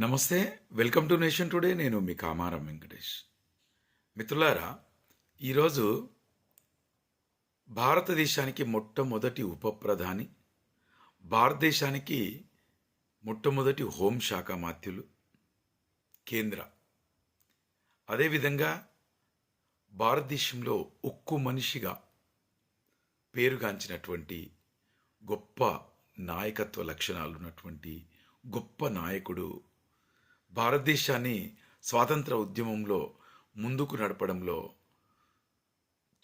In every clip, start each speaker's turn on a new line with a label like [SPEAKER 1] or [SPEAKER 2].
[SPEAKER 1] నమస్తే welcome to nation today. నేను మీ కామారం వెంకటేష్. మిత్రులారా ఈరోజు భారతదేశానికి మొట్టమొదటి ఉప ప్రధాని భారతదేశానికి మొట్టమొదటి హోంశాఖ మాత్యులు కేంద్ర. అదేవిధంగా భారతదేశంలో ఉక్కు మనిషిగా పేరుగాంచినటువంటి గొప్ప నాయకత్వ లక్షణాలు ఉన్నటువంటి గొప్ప నాయకుడు భారతదేశాన్ని స్వాతంత్ర ఉద్యమంలో ముందుకు నడపడంలో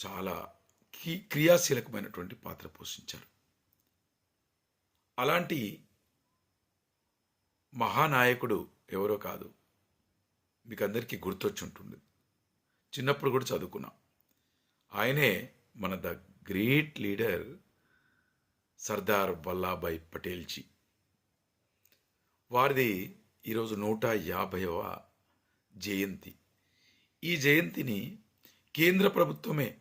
[SPEAKER 1] చాలా కీ క్రియాశీలకమైనటువంటి పాత్ర పోషించారు. అలాంటి మహానాయకుడు ఎవరో కాదు. మీకు అందరికీ గుర్తొచ్చుంటుంది. చిన్నప్పుడు కూడా చదువుకున్నాం. ఆయనే మన the great leader Sardar Vallabhbhai Patelji. వారిది ఈరోజు నూట యాభైవ జయంతి. ఈ జయంతిని కేంద్ర ప్రభుత్వమే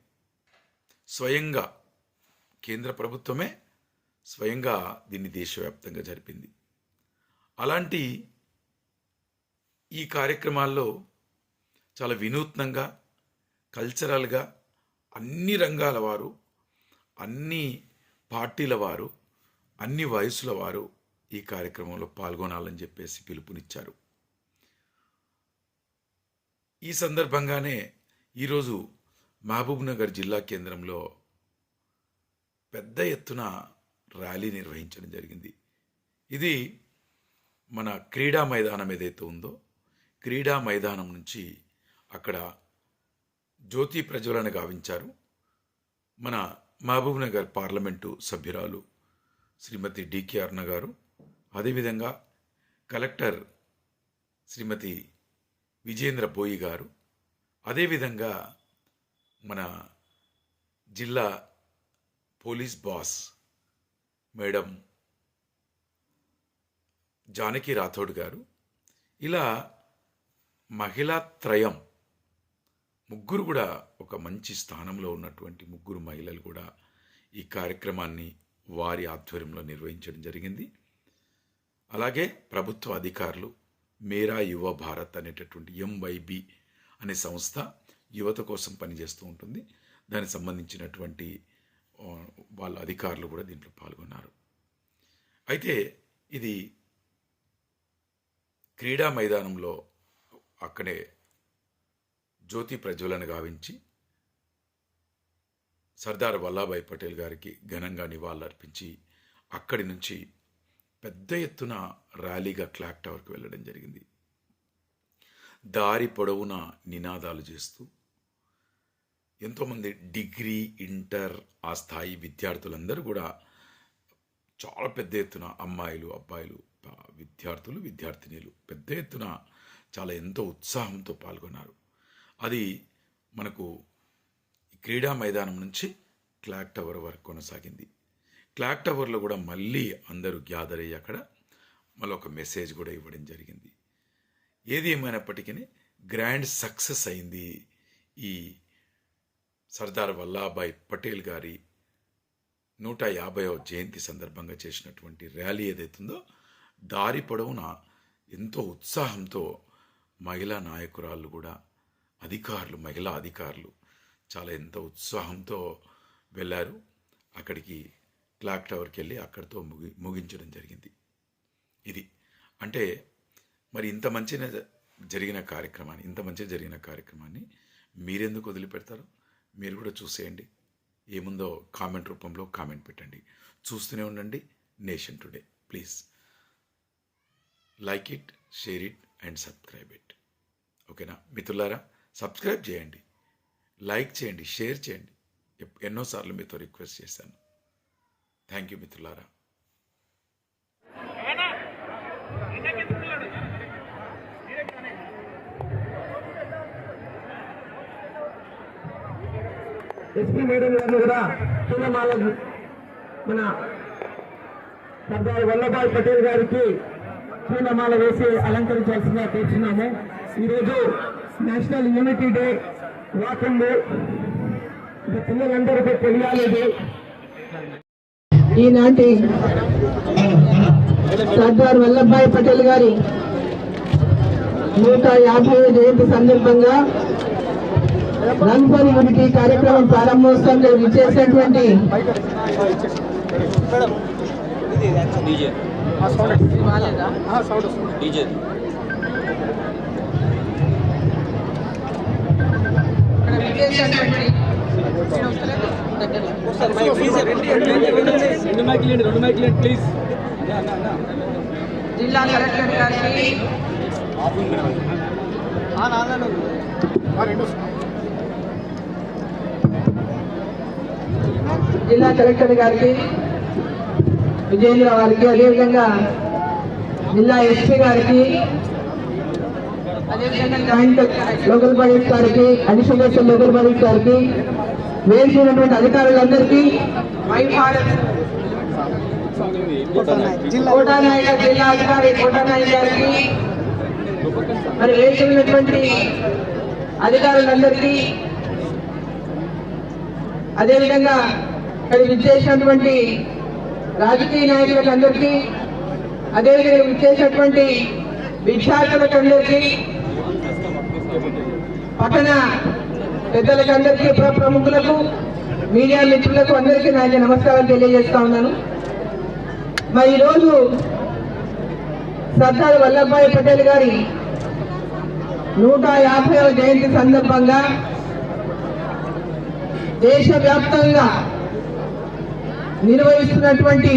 [SPEAKER 1] స్వయంగా కేంద్ర ప్రభుత్వమే స్వయంగా దీన్ని దేశవ్యాప్తంగా జరిపింది. అలాంటి ఈ కార్యక్రమాల్లో చాలా వినూత్నంగా కల్చరల్గా అన్ని రంగాల వారు అన్ని పార్టీల వారు అన్ని వయసుల వారు ఈ కార్యక్రమంలో పాల్గొనాలని చెప్పేసి పిలుపునిచ్చారు. ఈ సందర్భంగానే ఈరోజు మహబూబ్నగర్ జిల్లా కేంద్రంలో పెద్ద ఎత్తున ర్యాలీ నిర్వహించడం జరిగింది. ఇది మన క్రీడా మైదానం ఏదైతే ఉందో క్రీడా మైదానం నుంచి అక్కడ జ్యోతి ప్రజ్వలన గావించారు. మన మహబూబ్నగర్ పార్లమెంటు సభ్యురాలు శ్రీమతి డికే అర్ణ గారు అదేవిధంగా కలెక్టర్ శ్రీమతి విజేంద్ర బోయి గారు అదేవిధంగా మన జిల్లా police boss madam Janaki Rathod గారు ఇలా మహిళా త్రయం ముగ్గురు కూడా ఒక మంచి స్థానంలో ఉన్నటువంటి ముగ్గురు మహిళలు కూడా ఈ కార్యక్రమాన్ని వారి ఆధ్వర్యంలో నిర్వహించడం జరిగింది. అలాగే ప్రభుత్వ అధికారులు మేరా యువ భారత్ అనేటటువంటి ఎంవైబి అనే సంస్థ యువత కోసం పనిచేస్తూ ఉంటుంది. దానికి సంబంధించినటువంటి వాళ్ళ అధికారులు కూడా దీంట్లో పాల్గొన్నారు. అయితే ఇది క్రీడా మైదానంలో అక్కడే జ్యోతి ప్రజ్వలన గావించి సర్దార్ వల్లభాయ్ పటేల్ గారికి ఘనంగా నివాళులర్పించి అక్కడి నుంచి పెద్ద ఎత్తున ర్యాలీగా క్లాక్ టవర్కి వెళ్ళడం జరిగింది. దారి పొడవునా నినాదాలు చేస్తూ ఎంతోమంది డిగ్రీ ఇంటర్ ఆ స్థాయి విద్యార్థులందరూ కూడా చాలా పెద్ద ఎత్తున అమ్మాయిలు అబ్బాయిలు విద్యార్థులు విద్యార్థినీలు పెద్ద ఎత్తున చాలా ఎంతో ఉత్సాహంతో పాల్గొన్నారు. అది మనకు క్రీడా మైదానం నుంచి క్లాక్ టవర్ వరకు కొనసాగింది. క్లాక్ టవర్లో కూడా మళ్ళీ అందరూ గ్యాదర్ అయ్యి అక్కడ మళ్ళీ ఒక మెసేజ్ కూడా ఇవ్వడం జరిగింది. ఏది ఏమైనప్పటికీ గ్రాండ్ సక్సెస్ అయింది ఈ సర్దార్ వల్లాభాయ్ పటేల్ గారి నూట యాభైవ జయంతి సందర్భంగా చేసినటువంటి ర్యాలీ ఏదైతుందో దారి పొడవునా ఎంతో ఉత్సాహంతో మహిళా నాయకురాళ్ళు కూడా అధికారులు మహిళా అధికారులు చాలా ఎంతో ఉత్సాహంతో వెళ్ళారు. అక్కడికి క్లాక్ టవర్కి వెళ్ళి అక్కడితో ముగి ముగించడం జరిగింది. ఇది. అంటే మరి ఇంత మంచిగా జరిగిన కార్యక్రమాన్ని ఇంత మంచిగా జరిగిన కార్యక్రమాన్ని మీరెందుకు వదిలిపెడతారు? మీరు కూడా చూసేయండి. ఏముందో కామెంట్ రూపంలో కామెంట్ పెట్టండి. చూస్తూనే ఉండండి. Nation today please. Like it share it and subscribe it. ఓకేనా? మిత్రులారా సబ్స్క్రైబ్ చేయండి. లైక్ చేయండి షేర్ చేయండి. ఎన్నోసార్లు మీతో రిక్వెస్ట్ చేశాను. థ్యాంక్ యూ మిత్రులారా.
[SPEAKER 2] ఎస్పీ మేడం గారిని కూడా పూలమాల మన సర్దార్ వల్లభాయ్ పటేల్ గారికి పూలమాల వేసి అలంకరించాల్సిందిగా కోరుతున్నాము ఈరోజు నేషనల్ యూనిటీ డే. వాకింగ్ ఇది పిల్లలందరికీ తెలియాలి ఈనాటి సర్దార్ వల్లభాయ్ పటేల్ గారి నూట యాభై జయంతి సందర్భంగా రంగోలి యూనిటీ కార్యక్రమం ప్రారంభోత్సవంలో విచ్చేసినటువంటి
[SPEAKER 3] ఇక్కడ డీజే. రెండు మైకులు రెండు మైకులు ప్లీజ్
[SPEAKER 4] జిల్లా కలెక్టర్ గారికి జిల్లా కలెక్టర్ గారికి విజయేంద్ర గారికి అదేవిధంగా జిల్లా ఎస్పీ గారికి అదేవిధంగా జాయింట్ లోకల్ బాడీస్ గారికి అడిషనల్ లోకల్ బాడీస్ గారికి వేసినటువంటి అధికారులందరికీ మై కోటానాయక జిల్లా అధికారి కోటానాయక గారికి మరి వేసినటువంటి ఉన్నటువంటి అధికారులందరికీ అదేవిధంగా ఇక్కడ విచ్చేసినటువంటి రాజకీయ నాయకులందరికీ అదేవిధంగా విచ్చేసినటువంటి విద్యార్థులకు అందరికీ పట్టణ పెద్దలకు అందరికీ ప్రముఖులకు మీడియా మిత్రులకు అందరికీ నా నమస్కారం తెలియజేస్తా ఉన్నాను. మరి ఈరోజు సర్దార్ వల్లభాయ్ పటేల్ గారి నూట యాభైవ జయంతి సందర్భంగా దేశవ్యాప్తంగా నిర్వహిస్తున్నటువంటి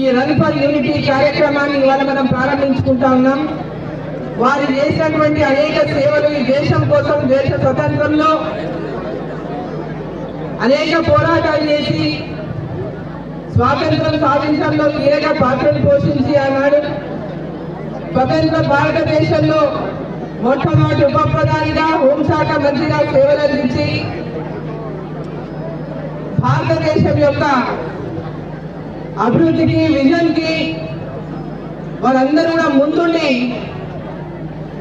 [SPEAKER 4] ఈ రన్ ఫర్ యూనిటీ కార్యక్రమాన్ని ఇవాళ మనం ప్రారంభించుకుంటా ఉన్నాం. వారు చేసినటువంటి అనేక సేవలు ఈ దేశం కోసం దేశ స్వతంత్రంలో అనేక పోరాటాలు చేసి స్వాతంత్రం సాధించడంలో కీలక పాత్రలు పోషించి ఆనాడు స్వతంత్ర భారతదేశంలో మొట్టమొదటి ఉప ప్రధానిగా హోంశాఖ మంత్రిగా సేవలందించి భారతదేశం యొక్క అభివృద్ధికి విజన్కి వాళ్ళందరూ కూడా ముందుండి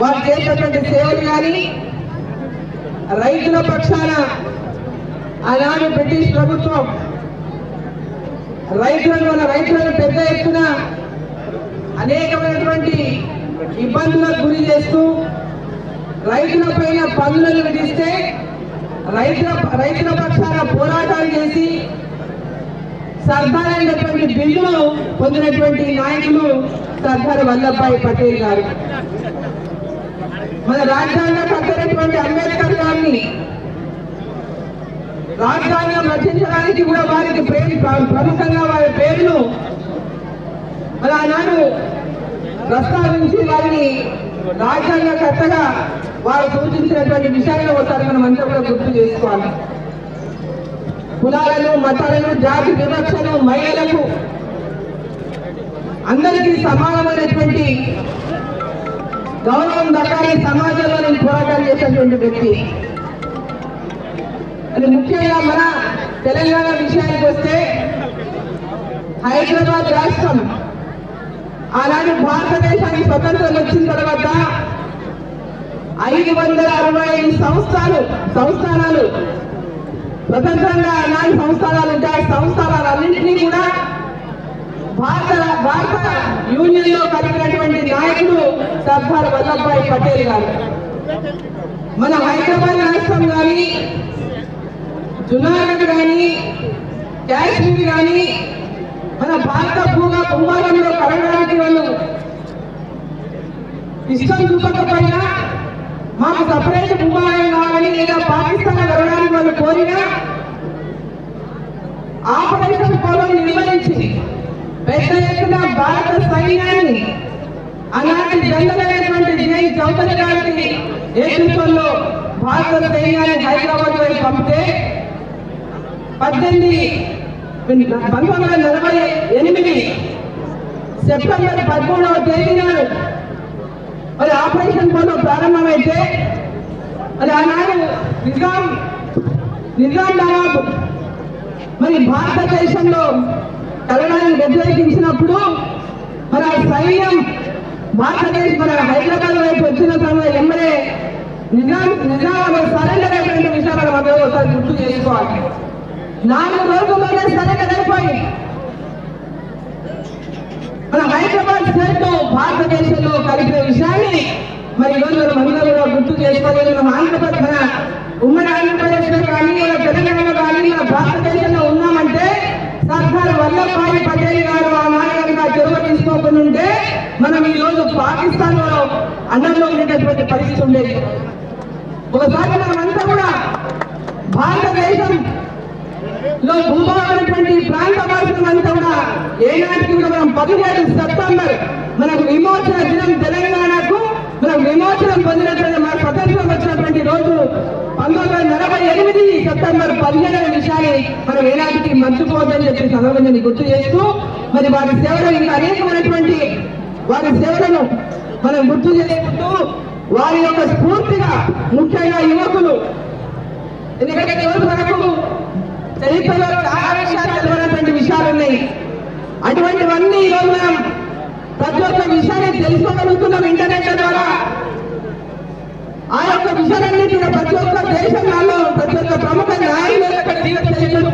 [SPEAKER 4] వారు చేసినటువంటి సేవలు కానీ రైతుల పక్షాన ఆనాడు బ్రిటిష్ ప్రభుత్వం రైతులను మన రైతులను పెద్ద ఎత్తున అనేకమైనటువంటి ఇబ్బందులకు గురి చేస్తూ రైతుల పైన పన్నులను విధిస్తే రైతుల రైతుల పక్షాన పోరాటాలు చేసి సర్దార్ అయినటువంటి బిల్లును పొందినటువంటి నాయకులు సర్దార్ వల్లభాయ్ పటేల్ గారు. మన రాజ్యాంగ కట్టినటువంటి అంబేద్కర్ గారిని రాజ్యాంగం రచించడానికి కూడా వారికి పేరు ప్రముఖంగా వారి పేరును మరి ఆనాడు ప్రస్తావించి వారిని రాజ్యాంగకర్తగా వారు సూచించినటువంటి విషయాన్ని ఒకసారి మనం అంతా కూడా గుర్తు చేసుకోవాలి. కులాలను మతాలను జాతి వివక్షను మహిళలకు అందరికీ సమానమైనటువంటి గౌరవం దక్కాలి సమాజంలో నేను పోరాటం చేసినటువంటి వ్యక్తి. అది ముఖ్యంగా మన తెలంగాణ విషయానికి వస్తే హైదరాబాద్ రాష్ట్రం ఆనాడు భారతదేశానికి స్వతంత్రం వచ్చిన తర్వాత ఐదు వందల అరవై ఐదు సంస్థలు సంస్థానాలు స్వతంత్రంగా ఆనాడు సంస్థానాలు ఉంటాయి. ఆ సంస్థానాలన్నింటినీ కూడా భారత భారత యూనియన్లో కలిగినటువంటి నాయకుడు సర్దార్ వల్లభాయ్ పటేల్ గారు. మన హైదరాబాద్ రాష్ట్రం కానీ జునాగఢ్ కానీ కాశ్మీర్ కానీ మన భారత భూగా కుంభారంలో కలగడానికి వాళ్ళు ఇష్టం చూపకపోయినా మాకు సపరేట్ భూభాగం కావాలని లేదా పాకిస్తాన్ కలగడానికి వాళ్ళు కోరినా ఆపరేషన్ పొలం నిర్వహించింది. పెద్ద ఎత్తున భారత సైన్యాన్ని అలాంటి జనరలైనటువంటి జై చౌదరి గారికి నేతృత్వంలో భారత సైన్యాన్ని హైదరాబాద్ వైపు పంపితే పద్దెనిమిది పంతొమ్మిది వందల నలభై ఎనిమిది సెప్టెంబర్ పదమూడవ తేదీ నాడు మరి ఆపరేషన్ పోలో ప్రారంభమైతే మరి ఆనాడు నిజాం నిజాం నవాబు మరి భారతదేశంలో కలడానికి వ్యతిరేకించినప్పుడు మరి ఆ సైన్యం భారతదేశం మన హైదరాబాద్ వైపు వచ్చిన సమయంలో ఎమ్మెల్యే నిజాం నిజాం సరెండర్ అయిపోయిన విషయాలు మనం అందరూ ఒకసారి గుర్తు చేసుకోవాలి. నాలుగు రోజుల్లోనే సరెండర్ అయిపోయి మన హైదరాబాద్ స్టేట్ భారతదేశంలో కలిపిన విషయాన్ని మరి ఈరోజు మనం అందరూ కూడా గుర్తు చేసుకోవాలి. మనం ఆంధ్రప్రదేశ్ మన ఉమ్మడి ఆంధ్రప్రదేశ్లో కానీ మన తెలంగాణలో కానీ మన భారతదేశంలో ఉన్నామంటే సర్దార్ వల్లభాయ్ పటేల్ గారు ఆ నాయకుడిగా చొరవ తీసుకోకుండా ఉంటే మనం ఈ రోజు పాకిస్తాన్లో అన్నంలో ఉండేటటువంటి పరిస్థితి ఉండేది. ఒకసారి మనమంతా కూడా భారతదేశం లో భూభాగమైనటువంటి ప్రాంత వాసులంతా కూడా ఏనాటికి కూడా మనం పదిహేడు సెప్టెంబర్ మనకు విమోచన దినం తెలంగాణకు మనం విమోచనం పొందినటువంటి మన స్వతంత్రం రోజు పంతొమ్మిది వందల నలభై ఎనిమిది సెప్టెంబర్ పదిహేడవ విషయాన్ని మనం ఏనాటికి మర్చిపోవద్దని చెప్పి సందర్భంగా గుర్తు చేస్తూ మరి వారి సేవలు ఇంకా అనేకమైనటువంటి వారి సేవలను మనం గుర్తు చేయకుంటూ వారి యొక్క స్ఫూర్తిగా ముఖ్యంగా యువకులు ఎందుకంటే ఈరోజు మనకు చరిత్రలో చాలా విషయాలు తెలియనటువంటి విషయాలు ఉన్నాయి. అటువంటివన్నీ ఈరోజు మనం ప్రతి ఒక్క విషయాన్ని తెలుసుకోగలుగుతున్నాం ఇంటర్నెట్ ద్వారా. ఆ యొక్క విషయాలన్నీ కూడా ప్రతి ఒక్క దేశంలో ప్రతి ఒక్క ప్రముఖ నాయకుల యొక్క జీవిత విషయాలను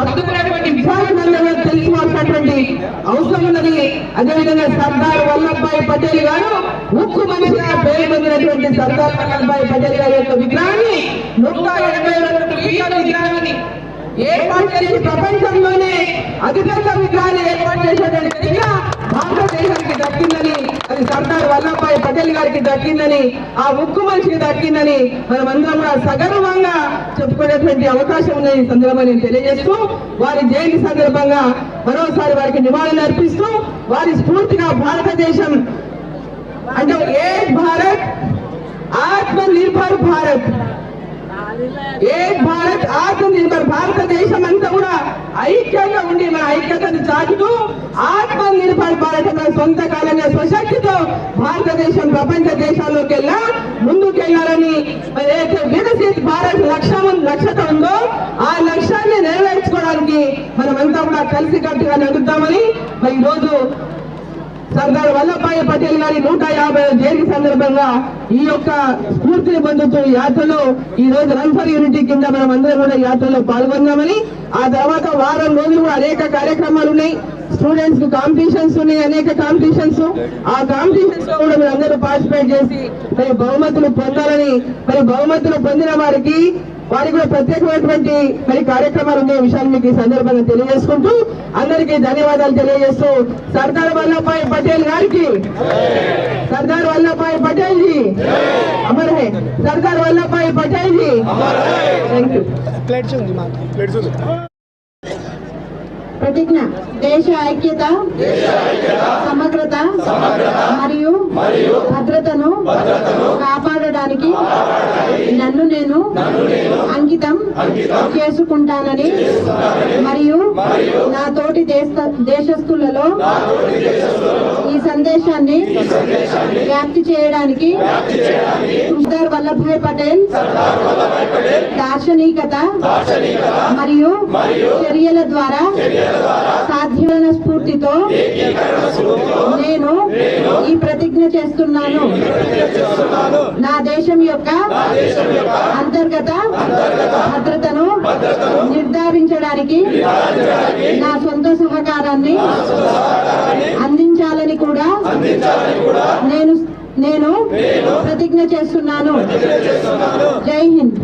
[SPEAKER 4] అందరూ అవసరం ఉన్నది. అదేవిధంగా సర్దార్ వల్లభాయ్ పటేల్ గారు ఉక్కు మనిషిగా పేరు పొందినటువంటి సర్దార్ వల్లభాయ్ పటేల్ గారి యొక్క విగ్రహాన్ని నూట ఎనభై రెండు విగ్రహాన్ని ఏర్పాటు చేసి ప్రపంచంలోనే అతిపెద్ద విగ్రహాన్ని ఏర్పాటు చేసేటువంటి భారతదేశానికి దక్కిందని అది సర్దార్ వల్లభాయ్ పటేల్ గారికి దక్కిందని ఆ ఉక్కు మనిషికి దక్కిందని మనం అందరం కూడా సగర్వంగా చెప్పుకునేటువంటి అవకాశం ఉందని ఈ సందర్భంగా నేను తెలియజేస్తూ వారి జయంతి సందర్భంగా మరోసారి వారికి నివాళులు అర్పిస్తూ వారి స్ఫూర్తిగా భారతదేశం అంటే ఏ భారత్? ఆత్మ నిర్భర్ భారత్. ఏ భారత్ ఆత్మనిర్భర్ భారతదేశం అంతా కూడా ఐక్యంగా ఉండి మన ఐక్యతను చాటుతూ ఆత్మ నిర్భర్ భారత్ మన సొంత కాలంగా స్వశక్తితో భారతదేశం ప్రపంచ దేశాల్లోకి వెళ్ళా ముందుకెళ్ళాలని ఏదైతే వికసిత్ భారత్ లక్ష్యం లక్ష్యత ఉందో ఆ లక్ష్యాన్ని నెరవేర్చుకోవడానికి మనమంతా కూడా కలిసికట్టుగా నడుద్దామని మరి ఈరోజు సర్దార్ వల్లభాయ్ పటేల్ గారి నూట యాభై జయంతి సందర్భంగా ఈ యొక్క స్ఫూర్తిని పొందుతూ యాత్రలో ఈ రోజు రన్ ఫర్ యూనిటీ కింద మనం అందరం కూడా యాత్రలో పాల్గొన్నామని ఆ తర్వాత వారం రోజులు కూడా అనేక కార్యక్రమాలు ఉన్నాయి. స్టూడెంట్స్కు కాంపిటీషన్స్ ఉన్నాయి అనేక కాంపిటీషన్స్ ఆ కాంపిటీషన్స్లో కూడా మీరు అందరూ పార్టిసిపేట్ చేసి మరి బహుమతులు పొందాలని మరి బహుమతులు పొందిన వారికి వారికి కూడా ప్రత్యేకమైనటువంటి మరి కార్యక్రమాలు ఉన్నాయి విషయాన్ని మీకు ఈ సందర్భంగా తెలియజేసుకుంటూ అందరికీ ధన్యవాదాలు తెలియజేస్తూ సర్దార్ వల్లభాయ్ పటేల్ గారికి. సర్దార్ వల్లభాయ్ పటేల్ జీ. అమర్ హే సర్దార్ వల్లభాయ్ పటేల్ జీ. థ్యాంక్ యూ
[SPEAKER 5] ప్రతిజ్ఞ దేశ ఐక్యత సమగ్రత మరియు భద్రతను కాపాడడానికి నన్ను నేను అంకితం చేసుకుంటానని మరియు నా తోటి దేశ దేశస్థులలో ఈ సందేశాన్ని వ్యాప్తి చేయడానికి సర్దార్ వల్లభాయ్ పటేల్ దార్శనికత మరియు చర్యల ద్వారా సాధ్యమైన స్ఫూర్తితో నేను ఈ ప్రతిజ్ఞ చేస్తున్నాను. నా దేశం యొక్క అంతర్గత భద్రతను నిర్ధారించడానికి నా సొంత సహకారాన్ని అందించాలని కూడా నేను నేను ప్రతిజ్ఞ చేస్తున్నాను. జై హింద్.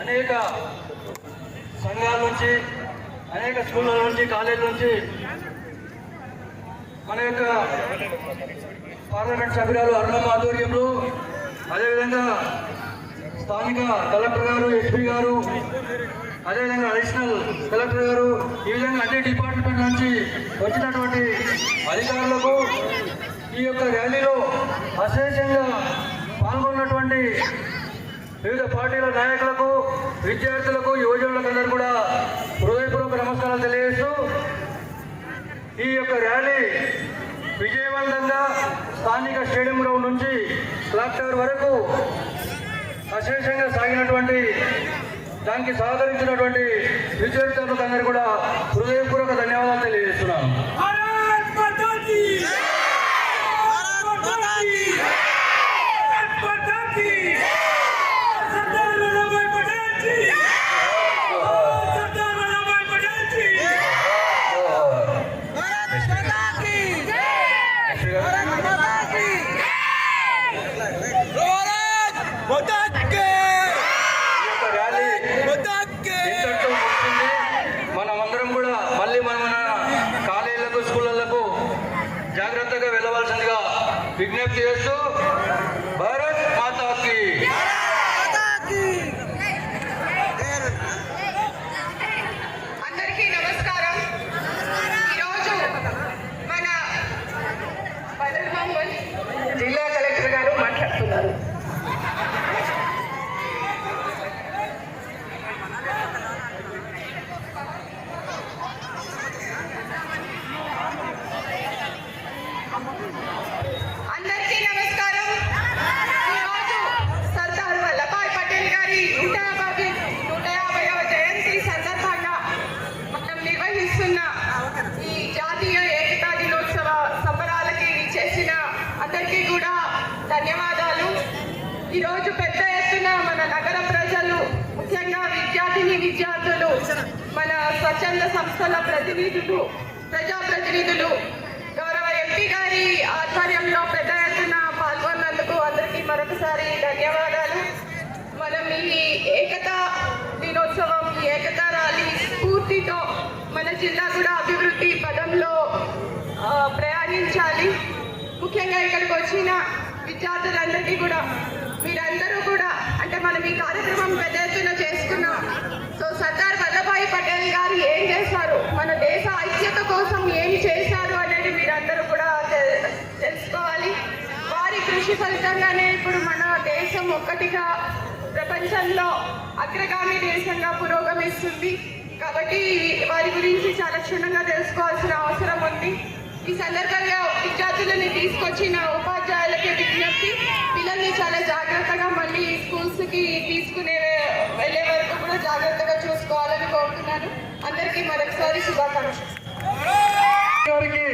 [SPEAKER 6] అనేక సంఘాల నుంచి అనేక స్కూళ్ళ నుంచి కాలేజీల నుంచి మన యొక్క పార్లమెంట్ సభ్యురాలు అరుణమ్మ ఆధ్వర్యంలో అదేవిధంగా స్థానిక కలెక్టర్ గారు ఎస్పీ గారు అదేవిధంగా అడిషనల్ కలెక్టర్ గారు ఈ విధంగా అన్ని డిపార్ట్మెంట్ నుంచి వచ్చినటువంటి అధికారులకు ఈ యొక్క ర్యాలీలో అశేషంగా పాల్గొన్నటువంటి వివిధ పార్టీల నాయకులకు విద్యార్థులకు యువజనులకు అందరూ కూడా హృదయపూర్వక నమస్కారాలు తెలియజేస్తూ ఈ యొక్క ర్యాలీ విజయవంతంగా స్థానిక స్టేడియం గ్రౌండ్ నుంచి క్లాక్ టవర్ వరకు అశేషంగా సాగినటువంటి దానికి సహకరించినటువంటి విద్యార్థులకు అందరూ కూడా హృదయపూర్వక ధన్యవాదాలు తెలియజేస్తున్నాను ఈ యొక్క ర్యాలీ ఇంతటితో ముగిసింది మనమందరం కూడా మళ్ళీ మన మన కాలేజీలకు స్కూళ్ళకు జాగ్రత్తగా వెళ్ళవలసిందిగా విజ్ఞప్తి చేస్తూ భారత్ మాతాకి
[SPEAKER 7] అందరికీ నమస్కారం ఈరోజు మన బదర్ మహమ్మద్ జిల్లా కలెక్టర్ గారు మాట్లాడుతున్నారు అందరికీ నమస్కారం ఈరోజు సర్దార్ వల్లభాయ్ పటేల్ గారి నూట యాభై నూట యాభైవ జయంతి సందర్భంగా మనం నిర్వహిస్తున్న ఈ జాతీయ ఏకతా దినోత్సవ సంబరాలకి చేసిన అందరికీ కూడా ధన్యవాదాలు ఈరోజు పెద్ద ఎత్తున మన నగర ప్రజలు ముఖ్యంగా విద్యార్థిని విద్యార్థులు మన స్వచ్ఛంద సంస్థల ప్రతినిధులు ప్రజాప్రతినిధులు గౌరవ ఎంపీ గారి ఆధ్వర్యంలో పెద్ద ఎత్తున పాల్గొన్నందుకు అందరికీ మరొకసారి ధన్యవాదాలు. మనం ఈ ఏకతా దినోత్సవం ఏకతా ర్యాలీ స్ఫూర్తితో మన జిల్లా కూడా అభివృద్ధి పదంలో ప్రయాణించాలి. ముఖ్యంగా ఇక్కడికి వచ్చిన విద్యార్థులందరికీ కూడా మీరందరూ కూడా అంటే మనం ఈ కార్యక్రమం పెద్ద ఎత్తున చేసుకున్నాం. సో సర్దార్ వల్లభాయ్ పటేల్ గారు ఏం చేశారు? ఫలితంగానే ఇప్పుడు మన దేశం ఒక్కటిగా ప్రపంచంలో అగ్రగామి దేశంగా పురోగమిస్తుంది. కాబట్టి వారి గురించి చాలా క్షుణ్ణంగా తెలుసుకోవాల్సిన అవసరం ఉంది. ఈ సందర్భంగా విద్యార్థులని తీసుకొచ్చిన ఉపాధ్యాయులకి విజ్ఞప్తి పిల్లల్ని చాలా జాగ్రత్తగా మళ్ళీ స్కూల్స్కి తీసుకునే వెళ్ళే వరకు కూడా జాగ్రత్తగా చూసుకోవాలని కోరుతున్నాను. అందరికీ మరొకసారి శుభాకాంక్షలు.
[SPEAKER 6] గారికి